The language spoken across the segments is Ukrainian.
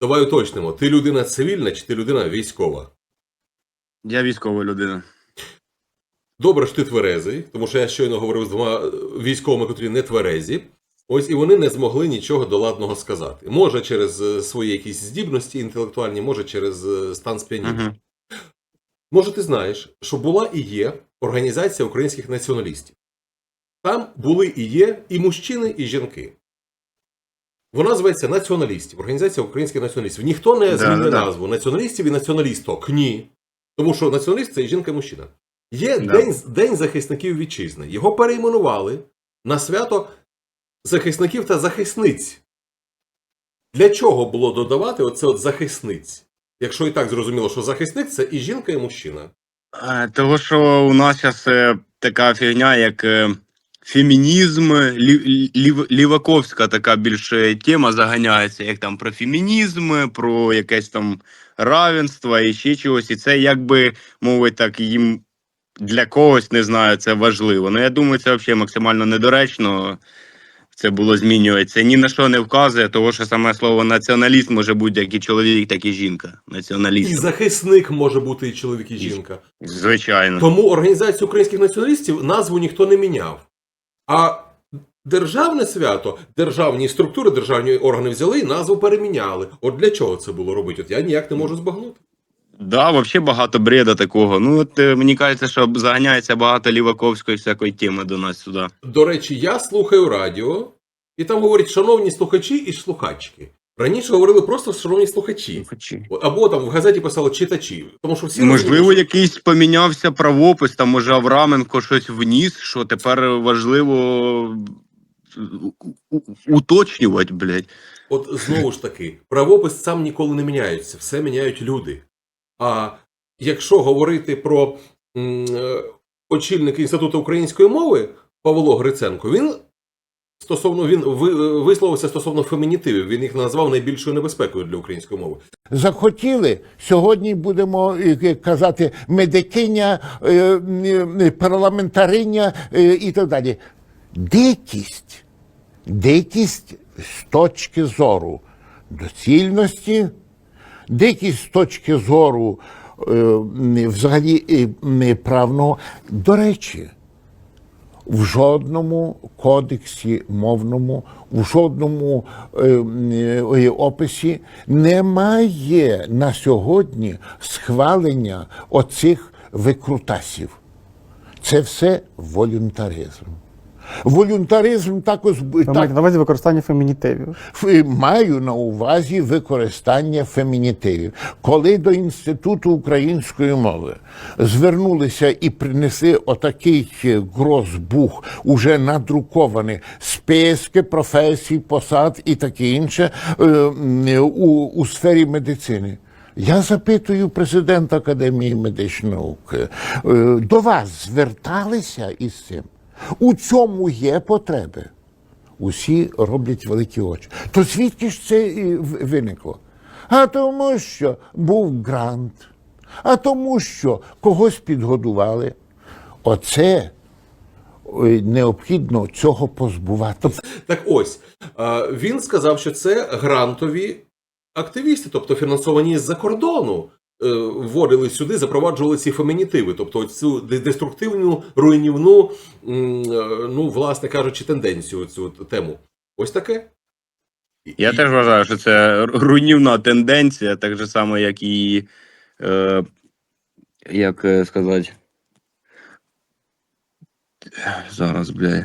Давай уточнимо, ти людина цивільна чи ти людина військова? Я військова людина. Добре, що ти тверезий, тому що я щойно говорив з двома е, військовими, котрі не тверезі. Ось і вони не змогли нічого доладного сказати. Може, через е, свої якісь здібності інтелектуальні, може через е, стан сп'яніння. Угу. Може, ти знаєш, що була і є організація українських націоналістів. Там були і є і мужчини, і жінки. Вона зветься націоналістів, Організація українських націоналістів. Ніхто не да. назву націоналістів і націоналісток. Ні. Тому що націоналіст це і жінка, і мужчина. Є Да. день, день захисників вітчизни. Його перейменували на свято захисників та захисниць. Для чого було додавати оце от захисниць? Якщо і так зрозуміло, що захисник це і жінка, і мужчина. Е, Того, що у нас зараз така фігня, як е, фемінізм, лі, лів, ліваковська така більше тема заганяється, як там про фемінізм, про якесь там равенство і ще чогось. І це якби, мовить так, їм для когось не знаю, це важливо. Ну я думаю, це взагалі максимально недоречно. Це було змінюватися. Ні на що не вказує, того що саме слово націоналіст може бути як і чоловік, так і жінка. І захисник може бути і чоловік, і жінка. Звичайно. Тому організацію українських націоналістів назву ніхто не міняв. А державне свято, державні структури, державні органи взяли і назву переміняли. От для чого це було робити? От я ніяк не можу збагнути. Да, вообще багато бреда такого. Ну, от е, мені кажеться, що заганяється багато ліваковської всякої теми до нас сюди. До речі, я слухаю радіо, і там говорять шановні слухачі і слухачки. Раніше говорили просто шановні слухачі. Або там в газеті писали читачі. Тому що всі Можливо, розуміють, що- якийсь помінявся правопис, там може Авраменко щось вніс, що тепер важливо уточнювати, блядь. От знову ж таки, правопис сам ніколи не міняється, все міняють люди. А якщо говорити про м, е, очільника Інституту української мови Павло Гриценко, він стосовно він висловився стосовно фемінітивів. Він їх назвав найбільшою небезпекою для української мови. захотіли. Сьогодні будемо е, казати медикиня, е, е, парламентариня е, і так далі. Дикість, дикість з точки зору доцільності, дикість з точки зору е, взагалі е, правного. До речі, в жодному кодексі мовному, в жодному е, е, описі немає на сьогодні схвалення оцих викрутасів. Це все волюнтаризм. Волюнтаризм також Ви маєте на увазі використання фемінітивів. Маю на увазі використання фемінітивів. Коли до Інституту української мови звернулися і принесли отакий грозбух, уже надрукований списки професій, посад і таке інше е, у, у сфері медицини. Я запитую президента Академії медичних наук, е, до вас зверталися із цим? У цьому є потреби усі роблять великі очі. То звідки ж це і виникло? А тому, що був грант, а тому, що когось підгодували. Оце необхідно цього позбувати. Так ось е, він сказав, що це грантові активісти, тобто фінансовані з-за кордону. Е, Вводили сюди, запроваджували ці фемінітиви, тобто цю деструктивну, руйнівну, е, ну, власне кажучи, тенденцію цю тему. Ось таке. Я і- теж вважаю, що це руйнівна тенденція, так же само, як і. Е, як е, сказати. Зараз, блядь.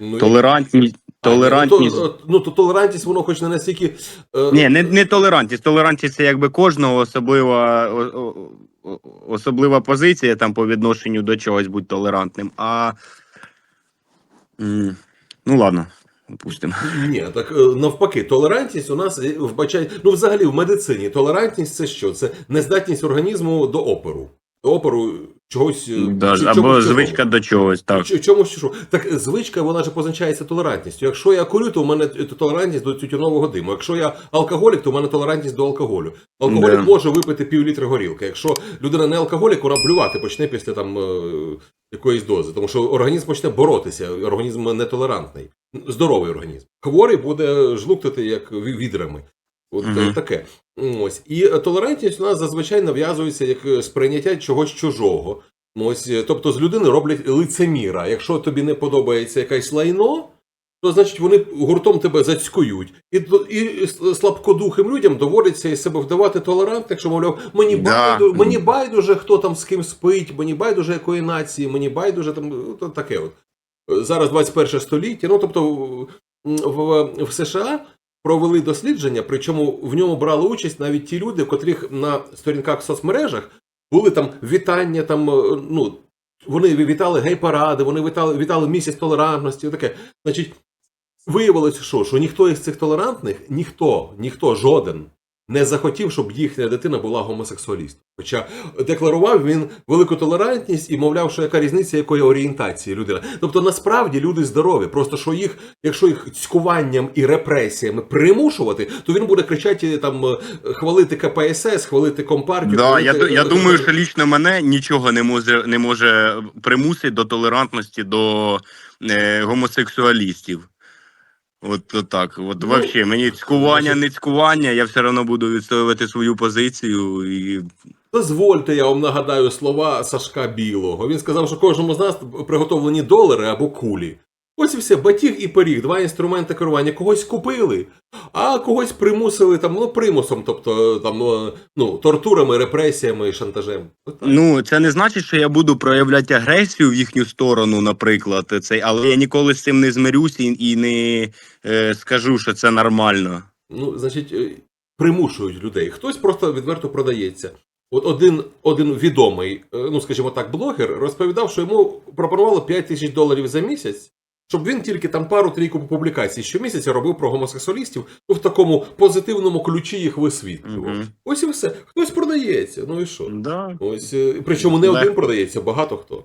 ну, Толерантність. А, Толерантність. Ну, то, ну, то толерантність, воно хоч не настільки. е, Ні, не, не толерантність. Толерантність це якби кожного особлива, о- о- о- особлива позиція там по відношенню до чогось будь толерантним. А. м, Ну ладно, опустимо. Ні, так е, навпаки, толерантність у нас е, вбачає. Ну, взагалі, в медицині толерантність це що? Це нездатність організму до опору. До опору чогось. е, Да, чи- або чомусь звичка чужого. до чогось, так. Чомусь чужого. Так звичка, вона ж позначається толерантністю. Якщо я курю, то у мене толерантність до тютюнового диму. Якщо я алкоголік, то у мене толерантність до алкоголю. Алкоголік Да. може випити пів літра горілки. Якщо людина не алкоголік, вона блювати почне після там е, якоїсь дози. Тому що організм почне боротися, організм нетолерантний. Здоровий організм. Хворий буде жлуктати як відрами. От е, таке. Ось. І е, толерантність у нас зазвичай нав'язується як е, сприйняття чогось чужого. Ось, е, тобто з людини роблять лицеміра. Якщо тобі не подобається якесь лайно, то значить вони гуртом тебе зацькують. І, і слабкодухим людям доводиться із себе вдавати толерантних, що мовляв, мені Да. байду, мені байдуже, хто там з ким спить, мені байдуже якої нації, мені байдуже там таке. От. Зараз 21 століття. Ну тобто в, в, в США провели дослідження, причому в ньому брали участь навіть ті люди, котрих на сторінках в соцмережах були там вітання, там е, ну. Вони вітали гей-паради, вони вітали, вітали місяць толерантності. Таке. Значить, виявилося, що, що ніхто із цих толерантних, ніхто, ніхто, жоден не захотів, щоб їхня дитина була гомосексуалістом. Хоча декларував він велику толерантність і мовляв, що яка різниця якої орієнтації людина. Тобто насправді люди здорові. Просто що їх, якщо їх цькуванням і репресіями примушувати, то він буде кричати там хвалити КПСС, хвалити компартію. Да, я, хвалити, ду- я е, думаю, що лічно мене нічого не може, не може примусити до толерантності до е, гомосексуалістів. От, от так. От Ну, вообще, мені цькування, не цькування, я все одно буду відстоювати свою позицію. І... Дозвольте, я вам нагадаю слова Сашка Білого. Він сказав, що кожному з нас приготовлені долари або кулі. Ось і все, батіг і пиріг, два інструменти керування. Когось купили, а когось примусили там, ну, примусом, тобто там, ну, ну, тортурами, репресіями, шантажем. От. Ну, це не значить, що я буду проявляти агресію в їхню сторону, наприклад, цей, але я ніколи з цим не змирюсь і, і не е, скажу, що це нормально. Ну, значить, е, примушують людей. Хтось просто відверто продається. От один, один відомий, е, ну скажімо так, блогер розповідав, що йому пропонували 5 тисяч доларів за місяць, щоб він тільки там пару-трійку публікацій щомісяця робив про гомосексуалістів, ну в такому позитивному ключі їх висвітлював. Мгм. Ось і все. Хтось продається. Ну і що? Да. Ось, е, причому не Легко. один продається, багато хто.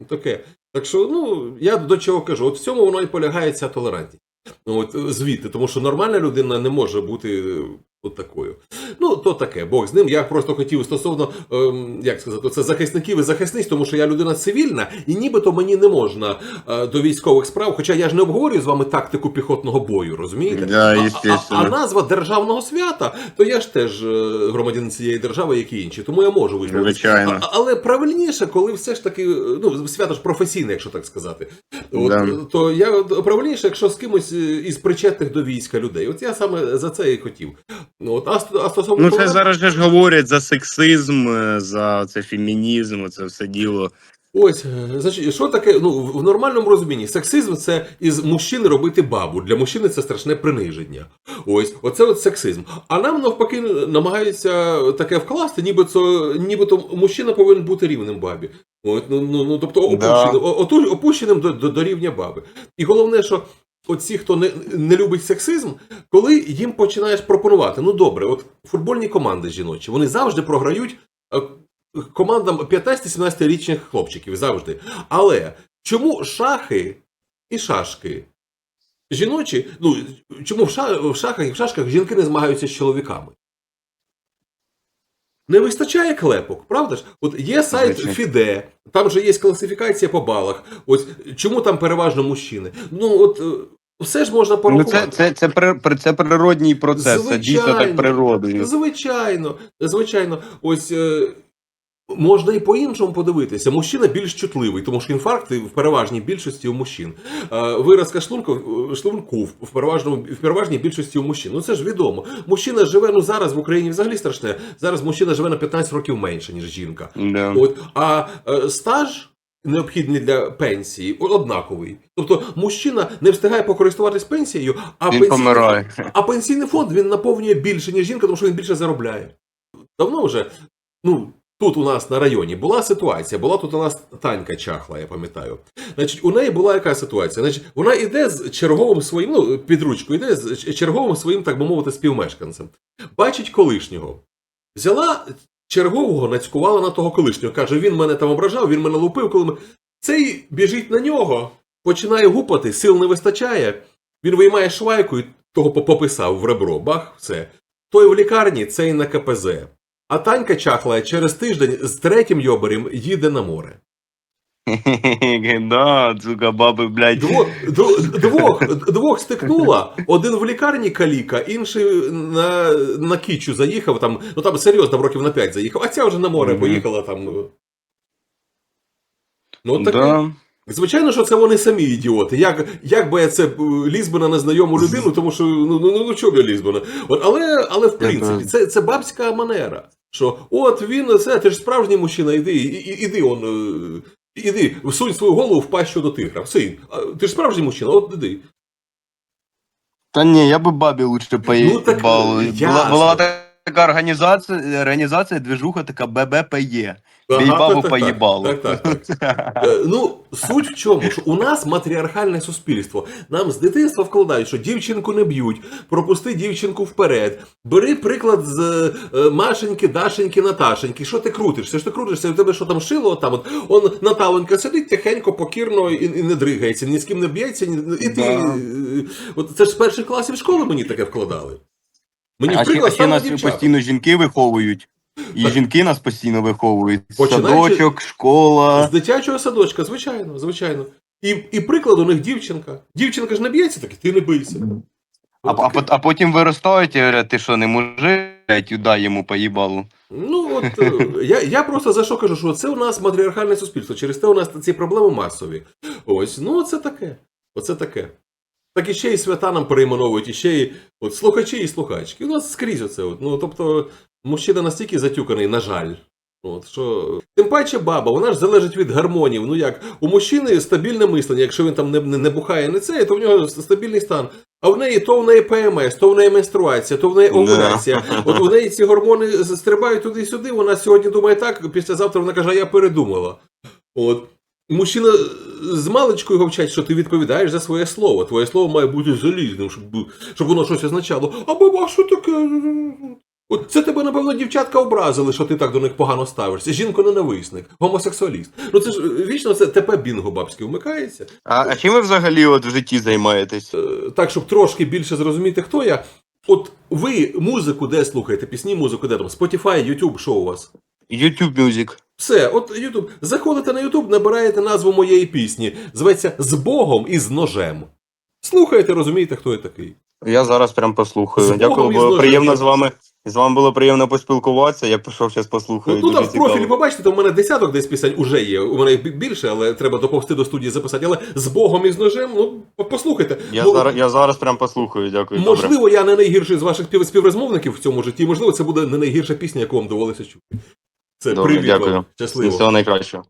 Ну, Таке. Так що, ну, я до чого кажу, от в цьому воно і полягає ця толерантність. Ну, От е, звідти, тому що нормальна людина не може бути е, от такою. Ну, то таке, Бог з ним. Я просто хотів стосовно, ем, як сказати, це захисників і захисниць, тому що я людина цивільна, і нібито мені не можна е, до військових справ, хоча я ж не обговорюю з вами тактику піхотного бою, розумієте? Да, А- а, а, назва державного свята, то я ж теж е, громадянин цієї держави, як і інші, тому я можу. Звичайно. А- Але правильніше, коли все ж таки, ну, свято ж професійне, якщо так сказати. От, Да. То я правильніше, якщо з кимось е, із причетних до війська людей. От я саме за це і хотів. Ну, от, а стосовно Ну, це зараз же ж говорять за сексизм, е, за це фемінізм, це все діло. Ось, е, значить, що таке, ну, в нормальному розумінні, сексизм це із мужчини робити бабу. Для мужчини це страшне приниження. Ось, оце от сексизм. А нам навпаки намагаються таке вкласти, нібито, нібито мужчина повинен бути рівним бабі. От, ну, ну, ну, тобто опущеним, оту- опущеним до, до, до рівня баби. І головне, що оці, хто не, не любить сексизм, коли їм починаєш пропонувати, ну добре, от футбольні команди жіночі, вони завжди програють. е, командам 15-17-річних хлопчиків завжди. Але чому шахи і шашки? Жіночі, ну чому в, ша, в шахах і в шашках жінки не змагаються з чоловіками? Не вистачає клепок, правда ж? От є сайт. Фіде, там же є класифікація по балах. Ось чому там переважно мужчини? Ну от е, все ж можна Ну, порахувати. це, це, це, це природній процес, це дійсно так природою. Звичайно, звичайно, ось е, можна і по-іншому подивитися. Мужчина більш чутливий, тому що інфаркти в переважній більшості у мужчин. Е, виразка шлунку, шлунку в переважному в переважній більшості у мужчин. Ну це ж відомо. Мужчина живе ну зараз в Україні взагалі страшне. Зараз мужчина живе на 15 років менше, ніж жінка. Да. От, а е, стаж. Необхідний для пенсії однаковий. Тобто мужчина не встигає покористуватись пенсією, а Він пенсійний помирає. а пенсійний фонд він наповнює більше, ніж жінка, тому що він більше заробляє. Давно вже, ну, тут у нас на районі була ситуація, була тут у нас Танька чахла, я пам'ятаю. Значить, у неї була яка ситуація? Значить, вона йде з черговим своїм, ну, під ручку, йде з черговим своїм, так би мовити, співмешканцем. Бачить колишнього. Взяла чергового, нацькувала на того колишнього. Каже, він мене там ображав, він мене лупив, коли ми. Цей біжить на нього, починає гупати, сил не вистачає. Він виймає швайку і того пописав в ребро. Бах, все. Той в лікарні, цей на КПЗ. А Танька чахла через тиждень з третім йобарем їде на море. Да, сука, баби, блядь. Двох, дво- двох, двох стикнула, один в лікарні каліка, інший на, на кічу заїхав, там, ну там серйозно, років на 5 заїхав, а ця вже на море поїхала там. Ну, от таке. Да. Звичайно, що це вони самі ідіоти. Як, як би я це е, ліз би на незнайому людину, тому що ну ну ну, ну чого б я ліз би на. От, але, але в принципі, це, це бабська манера. Що от він це, ти ж справжній мужчина, іди, і, і- іди он. Е, Іди, всунь свою голову в пащу до тигра. Син, ти ж справжній мужчина, от іди. Та ні, я би бабі лучше Ну, так, поїбав. була, ясно. була така організація, організація, движуха така ББПЄ. Бій Ага, бабу так, так, поїбало. Так, так, так. Е, Ну, суть в чому, що у нас матріархальне суспільство. Нам з дитинства вкладають, що дівчинку не б'ють, пропусти дівчинку вперед. Бери приклад з е, Машеньки, Дашеньки, Наташеньки. Що ти крутишся? Що ти крутишся? У тебе що там шило? Там от он Наталенька сидить тихенько, покірно і, і не дригається, ні з ким не б'ється, ні, і ти. Да. е, От це ж з перших класів школи мені таке вкладали. Мені А ще, приклад ще нас дівчата. постійно жінки виховують. І Так. жінки нас постійно виховують. Починаючи- Садочок, школа. З дитячого садочка, звичайно, звичайно. І, і приклад у них дівчинка. Дівчинка ж не б'ється, так і ти не бийся. А, а, а потім виростають і говорять, ти що, не мужик, дай йому поїбалу. Ну от е, я, я просто за що кажу, що це у нас матріархальне суспільство. Через те у нас ці проблеми масові. Ось, ну оце таке. Оце таке. Так і ще і свята нам перейменовують, і ще й от слухачі і слухачки. У нас скрізь оце. От. Ну, тобто, мужчина настільки затюканий, на жаль. От, що... Тим паче баба, вона ж залежить від гармонів. Ну як, у мужчини стабільне мислення, якщо він там не, не, не бухає не це, то в нього стабільний стан. А в неї то в неї ПМС, то в неї менструація, то в неї овуляція. От у неї ці гормони стрибають туди-сюди, вона сьогодні думає так, післязавтра вона каже, а я передумала. От. Мужчина з маличку його вчать, що ти відповідаєш за своє слово. Твоє слово має бути залізним, щоб, щоб воно щось означало. А баба, що таке? От це тебе, напевно, дівчатка образили, що ти так до них погано ставишся. Жінко-ненависник, гомосексуаліст. Ну це ж вічно це ТП бінго бабське вмикається. А, а чим ви взагалі от в житті займаєтесь? Е, Так, щоб трошки більше зрозуміти, хто я. От ви музику де слухаєте, пісні, музику, де там? Spotify, YouTube, що у вас? YouTube Music. Все, от YouTube. Заходите на YouTube, набираєте назву моєї пісні. Зветься З Богом і з ножем. Слухаєте, розумієте, хто я такий. Я зараз прям послухаю. З Богом Дякую, і з було ножем. приємно з вами. З вами було приємно поспілкуватися. Я пішов зараз послухаю. Ну, ну дуже там в профілі побачите, там у мене десяток десь пісень уже є. У мене їх бі- більше, але треба доповсти до студії записати. Але з Богом і з ножем, ну по- послухайте. Я, Ну, зараз, я зараз прям послухаю, дякую. добре. Можливо, я не найгірший з ваших спів- співрозмовників в цьому житті. Можливо, це буде не найгірша пісня, яку вам довелося чути. Це Добре, привіт вам. дякую. Щасливо. Всього найкращого.